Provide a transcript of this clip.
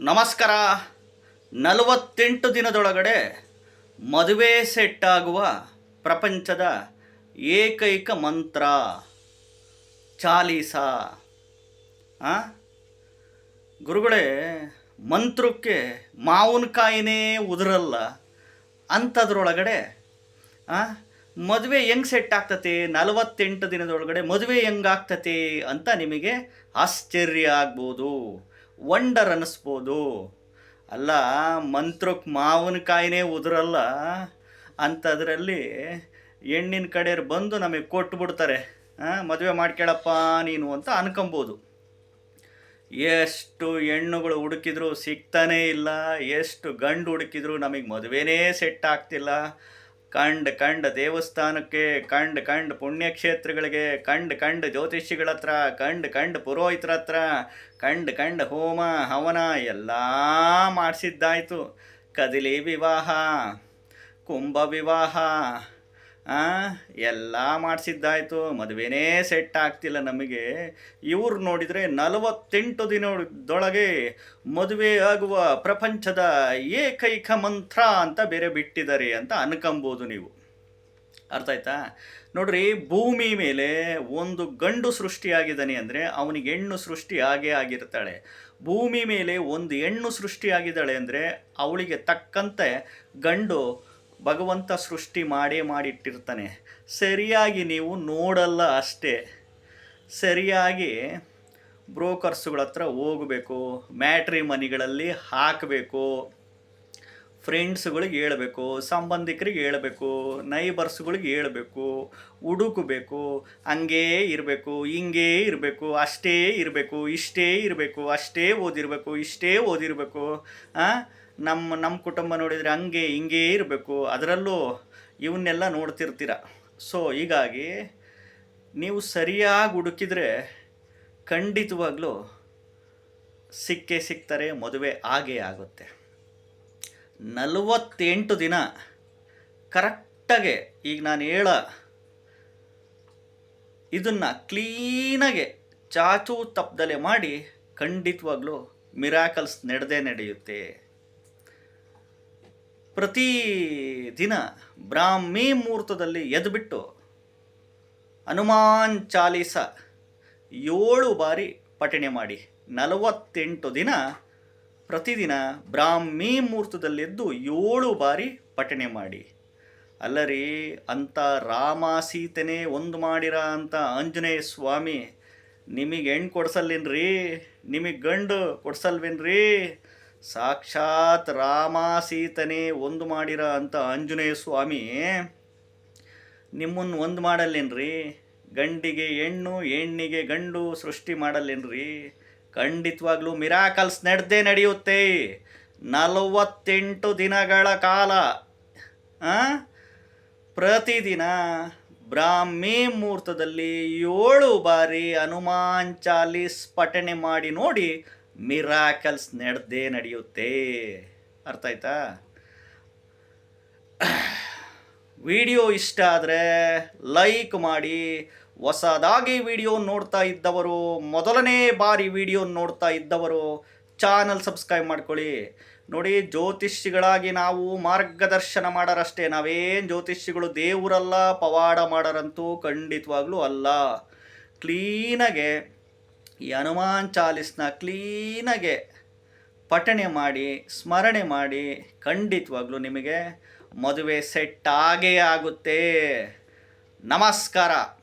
ನಮಸ್ಕಾರ. ನಲವತ್ತೆಂಟು ದಿನದೊಳಗಡೆ ಮದುವೆ ಆಗುವ ಪ್ರಪಂಚದ ಏಕೈಕ ಮಂತ್ರ. ಚಾಲೀಸ. ಆ? ಗುರುಗಳೇ, ಮಂತ್ರಕ್ಕೆ ಮಾವಿನಕಾಯಿನೇ ಉದುರಲ್ಲ. ಅಂಥದ್ರೊಳಗಡೆ ಮದುವೆ ಹೆಂಗೆ ಸೆಟ್ ಆಗ್ತತೆ? ನಲವತ್ತೆಂಟು ದಿನದೊಳಗಡೆ ಮದುವೆ ಹೆಂಗಾಗ್ತತೆ ಅಂತ ನಿಮಗೆ ಆಶ್ಚರ್ಯ ಆಗ್ಬೋದು. ವಂಡರ್ ಅನ್ನಿಸ್ಬೋದು ಅಲ್ಲ ಮಂತ್ರಕ್ಕೆ ಮಾವಿನಕಾಯಿನೇ ಉದುರಲ್ಲ ಅಂಥದ್ರಲ್ಲಿ ಹೆಣ್ಣಿನ ಕಡೆಯವ್ರು ಬಂದು ನಮಗೆ ಕೊಟ್ಬಿಡ್ತಾರೆ. ಮದುವೆ ಮಾಡ್ಕೊಳಪ್ಪ ನೀನು ಅಂತ ಅನ್ಕೊಬೋದು. ಎಷ್ಟು ಹೆಣ್ಣುಗಳು ಹುಡುಕಿದ್ರು ಸಿಗ್ತಾನೇ ಇಲ್ಲ, ಎಷ್ಟು ಗಂಡು ಹುಡುಕಿದ್ರು ನಮಗೆ ಮದುವೆನೇ ಸೆಟ್ ಆಗ್ತಿಲ್ಲ. ಕಂಡು ಕಂಡು ದೇವಸ್ಥಾನಕ್ಕೆ, ಕಂಡು ಕಂಡು ಪುಣ್ಯಕ್ಷೇತ್ರಗಳಿಗೆ, ಕಂಡು ಕಂಡು ಜ್ಯೋತಿಷಿಗಳ ಹತ್ರ, ಕಂಡು ಕಂಡು ಪುರೋಹಿತರ ಹತ್ರ, ಕಂಡು ಕಂಡು ಹೋಮ, ಹವನ ಎಲ್ಲ ಮಾಡಿಸಿದ್ದಾಯಿತು. ಕದಿಲಿ ವಿವಾಹ, ಕುಂಭ ವಿವಾಹ ಎಲ್ಲ ಮಾಡಿಸಿದ್ದಾಯಿತು. ಮದುವೆನೇ ಸೆಟ್ ಆಗ್ತಿಲ್ಲ ನಮಗೆ. ಇವ್ರು ನೋಡಿದರೆ ನಲವತ್ತೆಂಟು ದಿನದೊಳಗೆ ಮದುವೆ ಆಗುವ ಪ್ರಪಂಚದ ಏಕೈಕ ಮಂತ್ರ ಅಂತ ಬೇರೆ ಬಿಟ್ಟಿದ್ದಾರೆ ಅಂತ ಅನ್ಕೊಂಬೋದು ನೀವು. ಅರ್ಥ ಆಯ್ತಾ? ನೋಡ್ರಿ, ಭೂಮಿ ಮೇಲೆ ಒಂದು ಗಂಡು ಸೃಷ್ಟಿಯಾಗಿದ್ದಾನೆ ಅಂದರೆ ಅವನಿಗೆ ಹೆಣ್ಣು ಸೃಷ್ಟಿ ಆಗೇ ಆಗಿರ್ತಾಳೆ. ಭೂಮಿ ಮೇಲೆ ಒಂದು ಹೆಣ್ಣು ಸೃಷ್ಟಿಯಾಗಿದ್ದಾಳೆ ಅಂದರೆ ಅವಳಿಗೆ ತಕ್ಕಂತೆ ಗಂಡು ಭಗವಂತ ಸೃಷ್ಟಿ ಮಾಡೇ ಮಾಡಿಟ್ಟಿರ್ತಾನೆ. ಸರಿಯಾಗಿ ನೀವು ನೋಡಲ್ಲ ಅಷ್ಟೇ. ಸರಿಯಾಗಿ ಬ್ರೋಕರ್ಸ್ಗಳ ಹತ್ರ ಹೋಗಬೇಕು, ಮ್ಯಾಟ್ರಿ ಮನಿಗಳಲ್ಲಿ ಹಾಕಬೇಕು, ಫ್ರೆಂಡ್ಸ್ಗಳಿಗೆ ಹೇಳಬೇಕು, ಸಂಬಂಧಿಕರಿಗೆ ಹೇಳಬೇಕು, ನೈಬರ್ಸ್ಗಳಿಗೆ ಹೇಳಬೇಕು, ಹುಡುಕಬೇಕು, ಹಂಗೇ ಇರಬೇಕು, ಹಿಂಗೇ ಇರಬೇಕು, ಅಷ್ಟೇ ಇರಬೇಕು, ಇಷ್ಟೇ ಇರಬೇಕು, ಅಷ್ಟೇ ಓದಿರಬೇಕು, ಇಷ್ಟೇ ಓದಿರಬೇಕು ನಮ್ಮ ನಮ್ಮ ಕುಟುಂಬ ನೋಡಿದರೆ ಹಂಗೆ ಹಿಂಗೇ ಇರಬೇಕು. ಅದರಲ್ಲೂ ಇವನ್ನೆಲ್ಲ ನೋಡ್ತಿರ್ತೀರ. ಸೊ ಹೀಗಾಗಿ ನೀವು ಸರಿಯಾಗಿ ಹುಡುಕಿದ್ರೆ ಖಂಡಿತವಾಗ್ಲೂ ಸಿಕ್ಕೇ ಸಿಗ್ತಾರೆ ಮದುವೆ ಆಗೇ ಆಗುತ್ತೆ. ನಲವತ್ತೆಂಟು ದಿನ ಕರೆಕ್ಟಾಗೆ ಈಗ ನಾನು ಹೇಳ, ಇದನ್ನು ಕ್ಲೀನಾಗೆ ಚಾಚು ತಪ್ಪದಲೆ ಮಾಡಿ ಖಂಡಿತವಾಗ್ಲೂ ಮಿರಾಕಲ್ಸ್ ನಡೆದೇ ನಡೆಯುತ್ತೆ. ಪ್ರತಿ ದಿನ ಬ್ರಾಹ್ಮಿ ಮುಹೂರ್ತದಲ್ಲಿ ಎದ್ಬಿಟ್ಟು ಹನುಮಾನ್ ಚಾಲೀಸ ಏಳು ಬಾರಿ ಪಠಣೆ ಮಾಡಿ ನಲವತ್ತೆಂಟು ದಿನ ಪ್ರತಿದಿನ ಬ್ರಾಹ್ಮಿ ಮುಹೂರ್ತದಲ್ಲೆದ್ದು ಏಳು ಬಾರಿ ಪಠಣೆ ಮಾಡಿ. ಅಲ್ಲರಿ, ಅಂಥ ರಾಮ ಸೀತೆನೇ ಒಂದು ಮಾಡಿರ ಅಂತ ಆಂಜನೇಯ ಸ್ವಾಮಿ ನಿಮಗೆ ಹೆಣ್ಣು ಕೊಡ್ಸಲ್ಲೇನ್ರಿ? ನಿಮಗೆ ಗಂಡು ಕೊಡ್ಸಲ್ವೇನ್ರಿ? ಸಾಕ್ಷಾತ್ ರಾಮ ಸೀತನೇ ಒಂದು ಮಾಡಿರ ಅಂತ ಆಂಜನೇಯ ಸ್ವಾಮಿ, ನಿಮ್ಮನ್ನು ಒಂದು ಮಾಡಲ್ಲೇನ್ರಿ? ಗಂಡಿಗೆ ಹೆಣ್ಣು, ಹೆಣ್ಣಿಗೆ ಗಂಡು ಸೃಷ್ಟಿ ಮಾಡಲ್ಲೇನ್ರಿ? ಖಂಡಿತವಾಗ್ಲೂ ಮಿರಾಕಲ್ಸ್ ನಡೆದೇ ನಡೆಯುತ್ತೆ. ನಲವತ್ತೆಂಟು ದಿನಗಳ ಕಾಲ? ಪ್ರತಿದಿನ ಬ್ರಾಹ್ಮಿ ಮುಹೂರ್ತದಲ್ಲಿ ಏಳು ಬಾರಿ ಹನುಮಾನ್ ಚಾಲೀಸ್ ಪಠಣೆ ಮಾಡಿ ನೋಡಿ ಮಿರಾಕಲ್ಸ್ ನಡೆದೇ ನಡೆಯುತ್ತೆ. ಅರ್ಥ ಆಯ್ತಾ? ವಿಡಿಯೋ ಇಷ್ಟ ಆದರೆ ಲೈಕ್ ಮಾಡಿ. ಹೊಸದಾಗಿ ವಿಡಿಯೋ ನೋಡ್ತಾ ಇದ್ದವರು, ಮೊದಲನೇ ಬಾರಿ ವಿಡಿಯೋ ನೋಡ್ತಾ ಇದ್ದವರು, ಚಾನಲ್ ಸಬ್ಸ್ಕ್ರೈಬ್ ಮಾಡ್ಕೊಳ್ಳಿ. ನೋಡಿ ಜ್ಯೋತಿಷಿಗಳಾಗಿ ನಾವು ಮಾರ್ಗದರ್ಶನ ಮಾಡರಷ್ಟೇ. ನಾವೇನು ಜ್ಯೋತಿಷಿಗಳು ದೇವರಲ್ಲ, ಪವಾಡ ಮಾಡರಂತೂ ಖಂಡಿತವಾಗ್ಲೂ ಅಲ್ಲ. ಕ್ಲೀನಾಗೆ ಈ ಹನುಮಾನ್ ಚಾಲೀಸ್ನ ಕ್ಲೀನಾಗೆ ಪಠಣೆ ಮಾಡಿ, ಸ್ಮರಣೆ ಮಾಡಿ ಖಂಡಿತವಾಗ್ಲೂ ನಿಮಗೆ ಮದುವೆ ಸೆಟ್ ಆಗೇ ಆಗುತ್ತೆ. ನಮಸ್ಕಾರ.